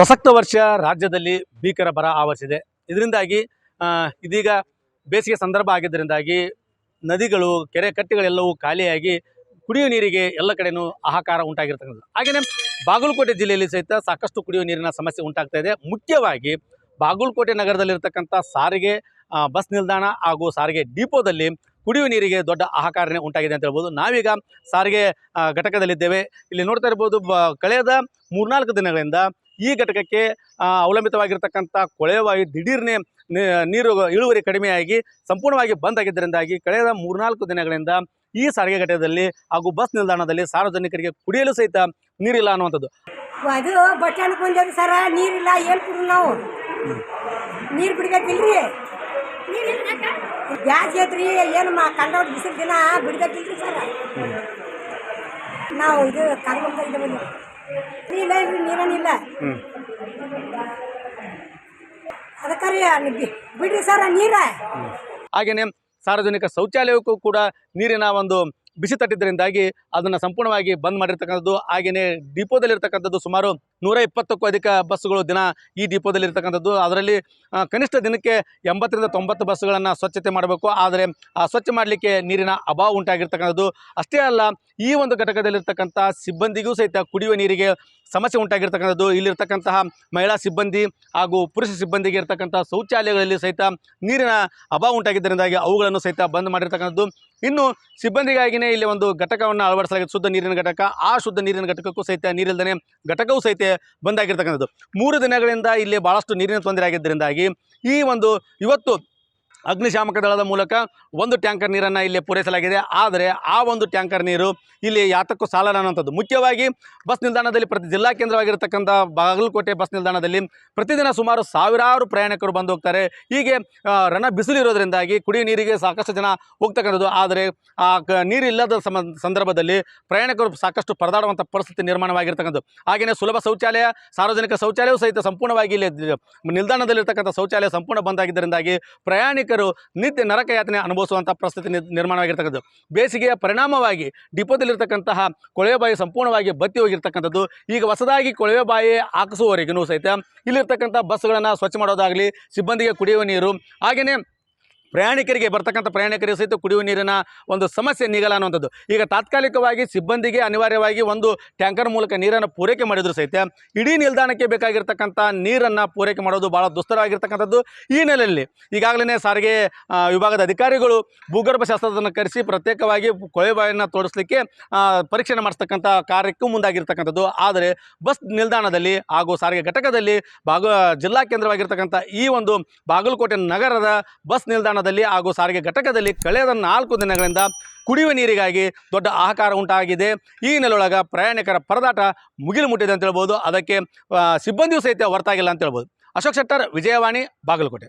ಪ್ರಸಕ್ತ ವರ್ಷ ರಾಜ್ಯದಲ್ಲಿ ಭೀಕರ ಬರ ಆವರಿಸಿದೆ. ಇದರಿಂದಾಗಿ ಇದೀಗ ಬೇಸಿಗೆ ಸಂದರ್ಭ ಆಗಿದ್ದರಿಂದಾಗಿ ನದಿಗಳು, ಕೆರೆ ಕಟ್ಟೆಗಳೆಲ್ಲವೂ ಖಾಲಿಯಾಗಿ ಕುಡಿಯುವ ನೀರಿಗೆ ಎಲ್ಲ ಕಡೆಯೂ ಆಹಾಕಾರ ಉಂಟಾಗಿರ್ತಕ್ಕಂಥದ್ದು. ಹಾಗೆಯೇ ಬಾಗಲಕೋಟೆ ಜಿಲ್ಲೆಯಲ್ಲಿ ಸಹಿತ ಸಾಕಷ್ಟು ಕುಡಿಯುವ ನೀರಿನ ಸಮಸ್ಯೆ ಉಂಟಾಗ್ತಾ ಇದೆ. ಮುಖ್ಯವಾಗಿ ಬಾಗಲಕೋಟೆ ನಗರದಲ್ಲಿರ್ತಕ್ಕಂಥ ಸಾರಿಗೆ ಬಸ್ ನಿಲ್ದಾಣ ಹಾಗೂ ಸಾರಿಗೆ ಡಿಪೋದಲ್ಲಿ ಕುಡಿಯುವ ನೀರಿಗೆ ದೊಡ್ಡ ಆಹಾಕಾರನೇ ಉಂಟಾಗಿದೆ ಅಂತ ಹೇಳ್ಬೋದು. ನಾವೀಗ ಸಾರಿಗೆ ಘಟಕದಲ್ಲಿದ್ದೇವೆ. ಇಲ್ಲಿ ನೋಡ್ತಾ ಇರ್ಬೋದು, ಬ, ಕಳೆದ ಮೂರ್ನಾಲ್ಕು ದಿನಗಳಿಂದ ಈ ಘಟಕಕ್ಕೆ ಅವಲಂಬಿತವಾಗಿರ್ತಕ್ಕಂಥ ಕೊಳೆವಾಯು ದಿಢೀರ್ನೆ ನೀರು ಇಳುವರಿ ಕಡಿಮೆಯಾಗಿ ಸಂಪೂರ್ಣವಾಗಿ ಬಂದ್ ಆಗಿದ್ದರಿಂದಾಗಿ ಕಳೆದ ಮೂರ್ನಾಲ್ಕು ದಿನಗಳಿಂದ ಈ ಸಾರಿಗೆ ಘಟಕದಲ್ಲಿ ಹಾಗೂ ಬಸ್ ನಿಲ್ದಾಣದಲ್ಲಿ ಸಾರ್ವಜನಿಕರಿಗೆ ಕುಡಿಯಲು ಸಹಿತ ನೀರಿಲ್ಲ ಅನ್ನುವಂಥದ್ದು. ಅದು ಬಸ್ ಸ್ಟ್ಯಾಂಡ್ಗೆ ಬಂದೇವಿ ಸರ? ನೀರಿಲ್ಲ ಏನು ಕುಡಿದು ನಾವು? ನೀರು ಬಿಡ್ಬೇಕಿಲ್ರಿ ಗ್ಯಾಸ್ ಐತ್ರಿ ಏನು ಮಾ ಕಂಡವ್ರ ಬಿಸಿಲು ದಿನ ಬಿಡ್ಬೇಕಿಲ್ರಿ ಸರ? ನಾವು ಇದು ಕಾರ್ಯಕ್ರಮದಲ್ಲಿ ಇಲ್ಲ ಇಲ್ರಿ ನೀರೇನಿಲ್ಲ ಅದಕ್ಕೆ ಬಿಡ್ರಿ ಸರ್ ನೀರ. ಹಾಗೆಯೇ ಸಾರ್ವಜನಿಕ ಶೌಚಾಲಯಕ್ಕೂ ಕೂಡ ನೀರಿನ ಒಂದು ಬಿಸಿ ತಟ್ಟಿದ್ದರಿಂದಾಗಿ ಅದನ್ನು ಸಂಪೂರ್ಣವಾಗಿ ಬಂದ್ ಮಾಡಿರ್ತಕ್ಕಂಥದ್ದು ಹಾಗೆಯೇ ಡಿಪೋದಲ್ಲಿರ್ತಕ್ಕಂಥದ್ದು ಸುಮಾರು ನೂರ ಇಪ್ಪತ್ತಕ್ಕೂ ಅಧಿಕ ಬಸ್ಸುಗಳು ದಿನ ಈ ಡಿಪೋದಲ್ಲಿರ್ತಕ್ಕಂಥದ್ದು ಅದರಲ್ಲಿ ಕನಿಷ್ಠ ದಿನಕ್ಕೆ ಎಂಬತ್ತರಿಂದ ತೊಂಬತ್ತು ಬಸ್ಸುಗಳನ್ನು ಸ್ವಚ್ಛತೆ ಮಾಡಬೇಕು. ಆದರೆ, ಆ, ಸ್ವಚ್ಛ ಮಾಡಲಿಕ್ಕೆ ನೀರಿನ ಅಭಾವ ಉಂಟಾಗಿರ್ತಕ್ಕಂಥದ್ದು. ಅಷ್ಟೇ ಅಲ್ಲ, ಈ ಒಂದು ಘಟಕದಲ್ಲಿರ್ತಕ್ಕಂಥ ಸಿಬ್ಬಂದಿಗೂ ಸಹಿತ ಕುಡಿಯುವ ನೀರಿಗೆ ಸಮಸ್ಯೆ ಉಂಟಾಗಿರ್ತಕ್ಕಂಥದ್ದು. ಇಲ್ಲಿರ್ತಕ್ಕಂತಹ ಮಹಿಳಾ ಸಿಬ್ಬಂದಿ ಹಾಗೂ ಪುರುಷ ಸಿಬ್ಬಂದಿಗೆ ಇರ್ತಕ್ಕಂಥ ಶೌಚಾಲಯಗಳಲ್ಲಿ ಸಹಿತ ನೀರಿನ ಅಭಾವ ಉಂಟಾಗಿದ್ದರಿಂದಾಗಿ ಅವುಗಳನ್ನು ಸಹಿತ ಬಂದ್ ಮಾಡಿರ್ತಕ್ಕಂಥದ್ದು. ಇನ್ನು ಸಿಬ್ಬಂದಿಗಾಗಿಯೇ ಇಲ್ಲಿ ಒಂದು ಘಟಕವನ್ನು ಅಳವಡಿಸಲಾಗಿದೆ. ಶುದ್ಧ ನೀರಿನ ಘಟಕ. ಆ ಶುದ್ಧ ನೀರಿನ ಘಟಕಕ್ಕೂ ಸಹಿತ ನೀರಿಲ್ಲದೇ ಘಟಕವೂ ಸಹಿತ ಬಂದಾಗಿರ್ತಕ್ಕಂಥದ್ದು. ಮೂರು ದಿನಗಳಿಂದ ಇಲ್ಲಿ ಭಾಳಷ್ಟು ನೀರಿನ ತೊಂದರೆ ಆಗಿದ್ದರಿಂದಾಗಿ ಈ ಒಂದು ಇವತ್ತು ಅಗ್ನಿಶಾಮಕ ದಳದ ಮೂಲಕ ಒಂದು ಟ್ಯಾಂಕರ್ ನೀರನ್ನು ಇಲ್ಲಿ ಪೂರೈಸಲಾಗಿದೆ. ಆದರೆ ಆ ಒಂದು ಟ್ಯಾಂಕರ್ ನೀರು ಇಲ್ಲಿ ಯಾತಕ್ಕೂ ಸಾಲ ಅನ್ನೋಂಥದ್ದು ಮುಖ್ಯವಾಗಿ ಬಸ್ ನಿಲ್ದಾಣದಲ್ಲಿ ಪ್ರತಿ ಜಿಲ್ಲಾ ಕೇಂದ್ರವಾಗಿರತಕ್ಕಂಥ ಬಾಗಲಕೋಟೆ ಬಸ್ ನಿಲ್ದಾಣದಲ್ಲಿ ಪ್ರತಿದಿನ ಸುಮಾರು ಸಾವಿರಾರು ಪ್ರಯಾಣಿಕರು ಬಂದು ಹೋಗ್ತಾರೆ. ಹೀಗೆ ರಣ ಬಿಸಿಲಿರೋದ್ರಿಂದಾಗಿ ಕುಡಿಯ ಕುಡಿಯುವ ನೀರಿಗೆ ಸಾಕಷ್ಟು ಜನ ಹೋಗ್ತಕ್ಕಂಥದ್ದು. ಆದರೆ ಆ ನೀರಿಲ್ಲದ ಸಮ, ಸಂದರ್ಭದಲ್ಲಿ ಪ್ರಯಾಣಿಕರು ಸಾಕಷ್ಟು ಪರದಾಡುವಂಥ ಪರಿಸ್ಥಿತಿ ನಿರ್ಮಾಣವಾಗಿರ್ತಕ್ಕಂಥದ್ದು. ಹಾಗೆಯೇ ಸುಲಭ ಶೌಚಾಲಯ, ಸಾರ್ವಜನಿಕ ಶೌಚಾಲಯವೂ ಸಹಿತ ಸಂಪೂರ್ಣವಾಗಿ ಇಲ್ಲಿ, ನಿಲ್ದಾಣದಲ್ಲಿರ್ತಕ್ಕಂಥ ಶೌಚಾಲಯ ಸಂಪೂರ್ಣ ಬಂದಾಗಿದ್ದರಿಂದಾಗಿ ಪ್ರಯಾಣಿಕರು ನಿತ್ಯ ನರಕಯಾತನೆ ಅನುಭವಿಸುವಂಥ ಪರಿಸ್ಥಿತಿ ನಿರ್- ನಿರ್ಮಾಣವಾಗಿರ್ತಕ್ಕಂಥದ್ದು. ಬೇಸಿಗೆಯ ಪರಿಣಾಮವಾಗಿ ಡಿಪೋದಲ್ಲಿರ್ತಕ್ಕಂತಹ ಕೊಳವೆ ಬಾಯಿ ಸಂಪೂರ್ಣವಾಗಿ ಬತ್ತಿ ಹೋಗಿರ್ತಕ್ಕಂಥದ್ದು. ಈಗ ಹೊಸದಾಗಿ ಕೊಳವೆ ಬಾಯಿ ಹಾಕಿಸುವವರೆಗೂ ಸಹಿತ ಇಲ್ಲಿರ್ತಕ್ಕಂಥ ಬಸ್ಗಳನ್ನು ಸ್ವಚ್ಛ ಮಾಡೋದಾಗಲಿ, ಸಿಬ್ಬಂದಿಗೆ ಕುಡಿಯುವ ನೀರು, ಹಾಗೆಯೇ ಪ್ರಯಾಣಿಕರಿಗೆ, ಬರ್ತಕ್ಕಂಥ ಪ್ರಯಾಣಿಕರಿಗೆ ಸಹಿತ ಕುಡಿಯುವ ನೀರಿನ ಒಂದು ಸಮಸ್ಯೆ ನೀಗಲ್ಲ ಅನ್ನುವಂಥದ್ದು. ಈಗ ತಾತ್ಕಾಲಿಕವಾಗಿ ಸಿಬ್ಬಂದಿಗೆ ಅನಿವಾರ್ಯವಾಗಿ ಒಂದು ಟ್ಯಾಂಕರ್ ಮೂಲಕ ನೀರನ್ನು ಪೂರೈಕೆ ಮಾಡಿದ್ರು ಸಹಿತ, ಇಡೀ ನಿಲ್ದಾಣಕ್ಕೆ ಬೇಕಾಗಿರ್ತಕ್ಕಂಥ ನೀರನ್ನು ಪೂರೈಕೆ ಮಾಡೋದು ಭಾಳ ದುಸ್ತರವಾಗಿರ್ತಕ್ಕಂಥದ್ದು ಈ ನೆಲೆಯಲ್ಲಿ. ಈಗಾಗಲೇ ಸಾರಿಗೆ ವಿಭಾಗದ ಅಧಿಕಾರಿಗಳು ಭೂಗರ್ಭ ಶಾಸ್ತ್ರದನ್ನು ಕರೆಸಿ ಪ್ರತ್ಯೇಕವಾಗಿ ಕೊಳೆ ಬಾವಿಯನ್ನು ತೋರಿಸಲಿಕ್ಕೆ ಪರೀಕ್ಷೆ ಮಾಡಿಸ್ತಕ್ಕಂಥ ಕಾರ್ಯಕ್ಕೂ ಮುಂದಾಗಿರ್ತಕ್ಕಂಥದ್ದು. ಆದರೆ ಬಸ್ ನಿಲ್ದಾಣದಲ್ಲಿ ಹಾಗೂ ಸಾರಿಗೆ ಘಟಕದಲ್ಲಿ ಭಾಗ, ಜಿಲ್ಲಾ ಕೇಂದ್ರವಾಗಿರ್ತಕ್ಕಂಥ ಈ ಒಂದು ಬಾಗಲಕೋಟೆ ನಗರದ ಬಸ್ ನಿಲ್ದಾಣದಲ್ಲಿ ಹಾಗೂ ಸಾರಿಗೆ ಘಟಕದಲ್ಲಿ ಕಳೆದ ನಾಲ್ಕು ದಿನಗಳಿಂದ ಕುಡಿಯುವ ನೀರಿಗಾಗಿ ದೊಡ್ಡ ಆಹಾಕಾರ ಉಂಟಾಗಿದೆ. ಈ ನೆಲೊಳಗ ಪ್ರಯಾಣಿಕರ ಪರದಾಟ ಮುಗಿಲು ಮುಟ್ಟಿದೆ ಅಂತ ಹೇಳ್ಬೋದು. ಅದಕ್ಕೆ ಸಿಬ್ಬಂದಿಯೂ ಸಹಿತ ಹೊರತಾಗಿಲ್ಲ ಅಂತ ಹೇಳ್ಬೋದು. ಅಶೋಕ್ ಶೆಟ್ಟರ್, ವಿಜಯವಾಣಿ, ಬಾಗಲಕೋಟೆ.